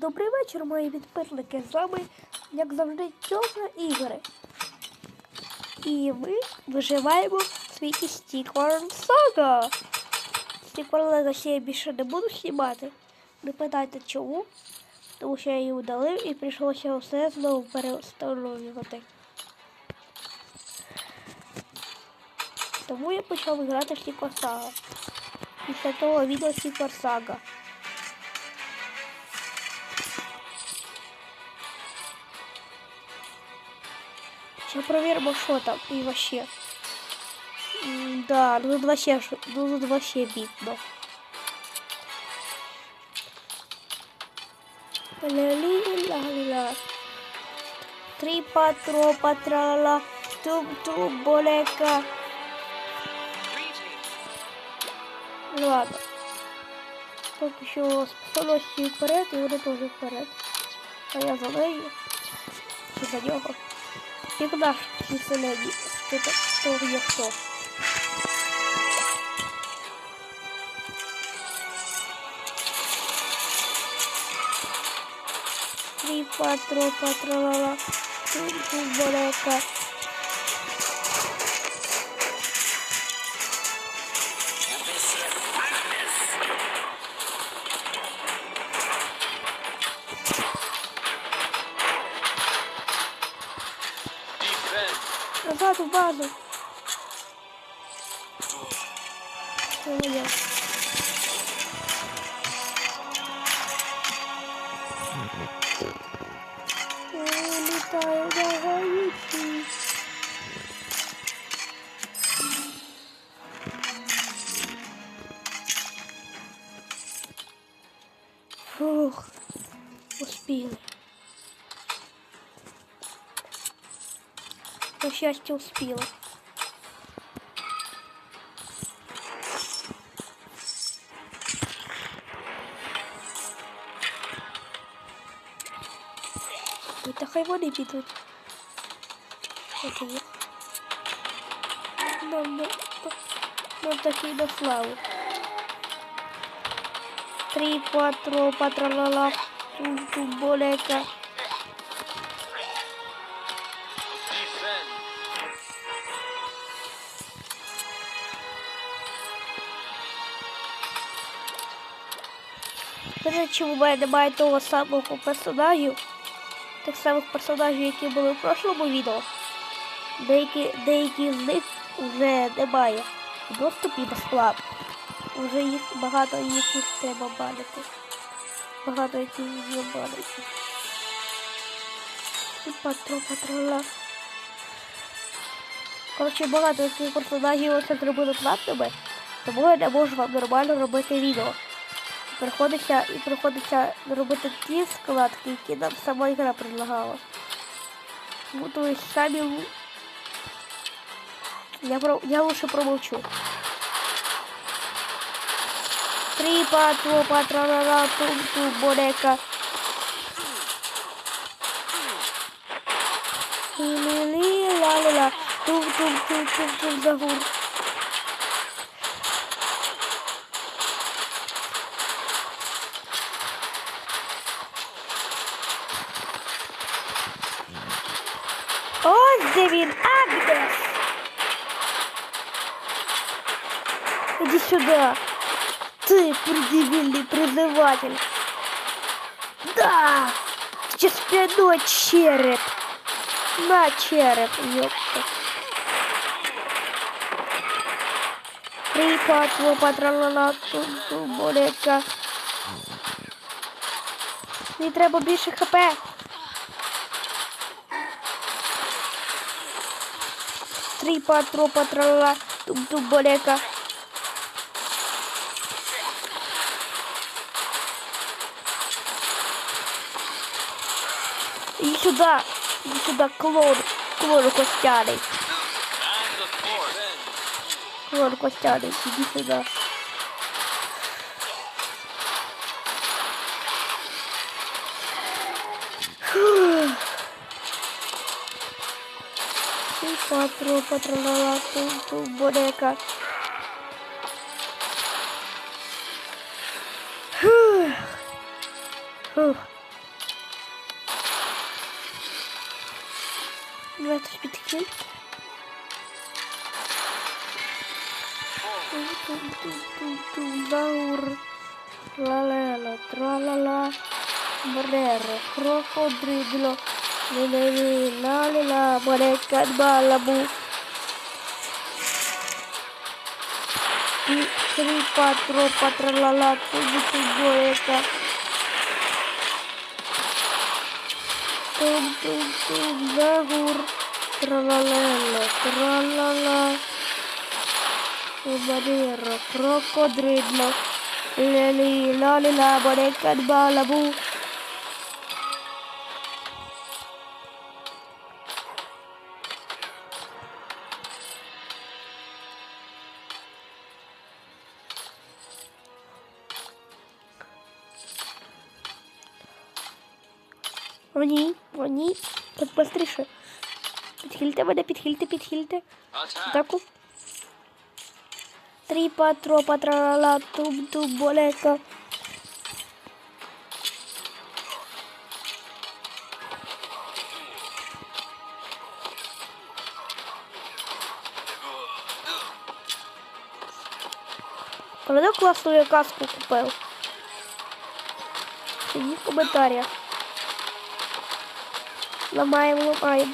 Добрий вечір, мої підписники. З вами, як завжди, Тьома Ігори. І ми виживаємо в світі Сага. Стікворн Лего ще я більше не буду знімати. Не питайте чому. Тому що я її удалив і прийшлося все знову перестановлювати. Тому я почав грати в Стіквар Сага. Після того відео Стіквар Сага. Сейчас проверим, что там и вообще. Да, ну тут вообще, ну тут вообще видно. Ля-ли-ля-ля-ля. Три патро, патрала, тум-тум, болека. Ну ладно. Поки що способності вперед, і вони теж вперед. А я за нею. Нього. Як наш что-то, что я кто. Три патро, патролала, Три болека. topu vardı. По счастью, успела. Та хай вони підуть. Є. Нам, на- нам такий на славу. Три, патро, патролала, ту болека. До речі, у мене немає того самого персонажів, тих самих персонажів, які були в прошлому відео. Деякі, деякі з них вже немає. В доступі безплатно. Вже їх багато яких треба банити. Багато яких є банити. І патру патрола. Коротше, багато яких персонажів оце зробили платними, тому я не можу вам нормально робити відео. Приходиться і приходиться робити ті складки, які нам сама ігра предлагала. То самі... Я, про... я лучше промовчу. Три патру, патрарара, тум тум болека. Лі-лі-лі, ла-ла-ла, тум тум тум тум тум загур. Ось де він, Агнес! Иди сюда. Ты предъявительный призыватель. Да! Сейчас спиной череп. На череп, ёпта. Три патру патралала ту болека. Мені треба більше хп. Три патру патралала тум тум болека. Иди сюда, иди сюда, клор, клор костяный, Клор костяный, иди сюда. Cuatro patronadas en tu bodega. Huh. Huh. 20 bitki. Daur. La la la, tra la la. Morero, crocodrilo. Leleli la barekat balabu. Tri patro patra la tujuh tujuh eka. Tum tum tum dahur tralalala tralala. Kubadero krokodrilo. Leleli la la la barekat balabu. О ні, о ні, так быстріше. Підхильте мене, підхильте, підхильте. Attack. Таку. Три патро патрала туб туб болека. Правда класну я каску купив? Сиді в коментарях. Ламаємо, ламаємо.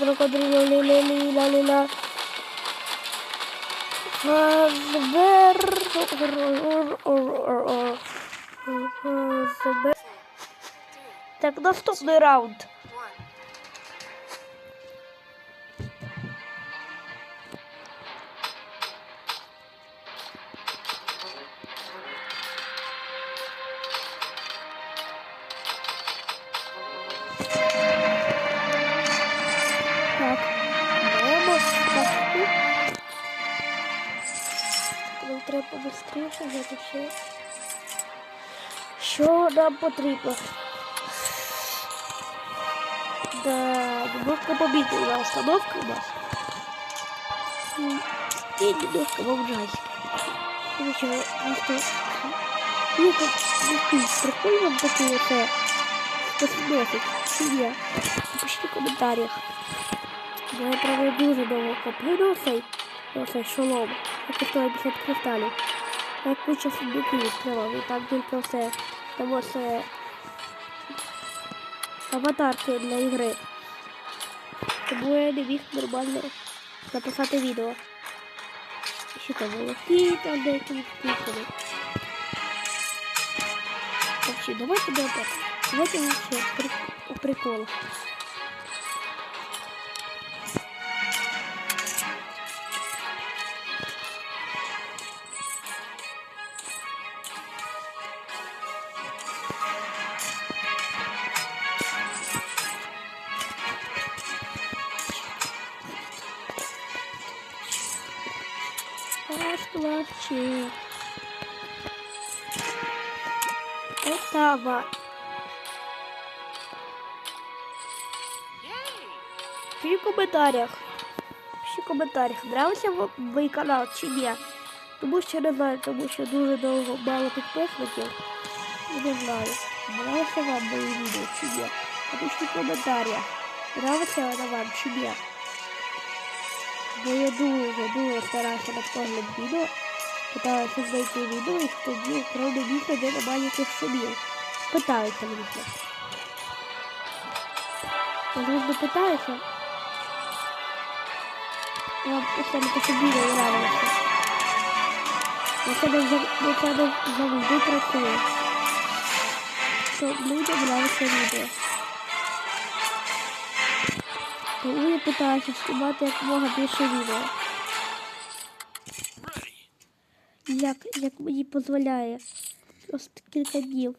Crocodilo li li li la li la Ver Так, наступний раунд. Взяти ще. Що нам потрібно? Да, немножко побитая установка у нас. И немножко бомжасик. Ничего, просто... Ну, как, ну, прикольно такие вот, посмотрите, семья. Напишіть в коментарях. Бо я правда дуже довго коплю на цей, на цей шолом. Я коштує 50 кристалів. Я куча сундуків відкривав, і там тільки все. Тому це аватарки для ігри. Тому я не міг нормально записати відео. Ще там волоски, там деякі відписані. Вообще, давайте да так. Давайте вообще при... у приколах. Расплачу. Этого. Пиши в коментарях. Пиши в коментарях, нравився мій канал чи ні. Тому що не знаю, тому що дуже довго мало підписників. І Не знаю, нравився вам мої відео чи ні. Напишіть в коментарях, нравиться вона вам чи ні. Бо я дуже, дуже старався над кожним відео. Питалася знайти відео і тоді кроме місця, де немає якихось шумів. Питаюся мені. Можливо, питаюся. Я вам просто не таке відео нравилося. Я себе зав- я себе завжди працюю. Щоб людям нравиться відео. Тому я питаюся знімати якомога більше відео. Як, як мені дозволяє. Просто кілька днів.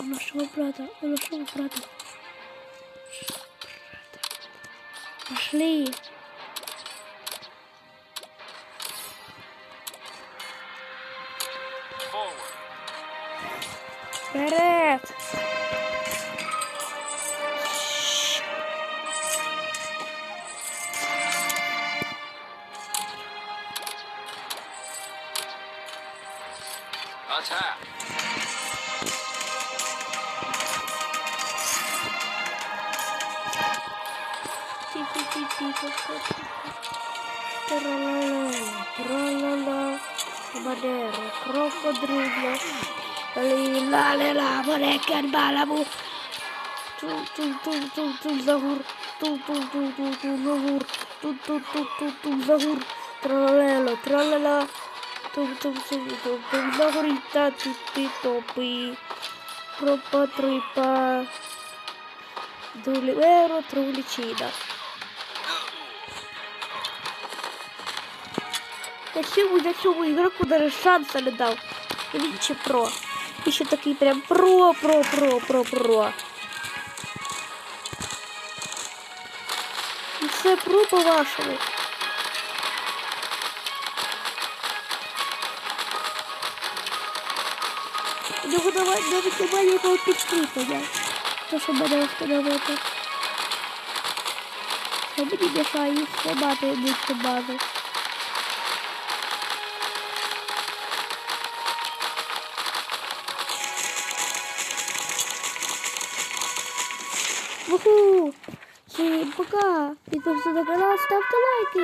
У нашего брата, у нашего брата. Пошли. Вперед! Attack. Тихо, тихо, тихо, тихо. Крокодрила, лалила, борекер, балабу. Тул, загур, тул, загур, тул, тул, тул, тул, тул, загур, тралала, тралала, тул, тул, тул, тул, тул, загурита, тупи, топи, тропа, трипа, дуливеро, труличина. Ігроку даже шанса не. І про. І ще такий прям про, про, про, про, про. І все про по-вашому. У нього навіть навіть немає якого підкріплення. То, що мене встановити. Мені мішає їх тримати будь-що базу. Пока! Підписуйтесь на канал, ставте лайки!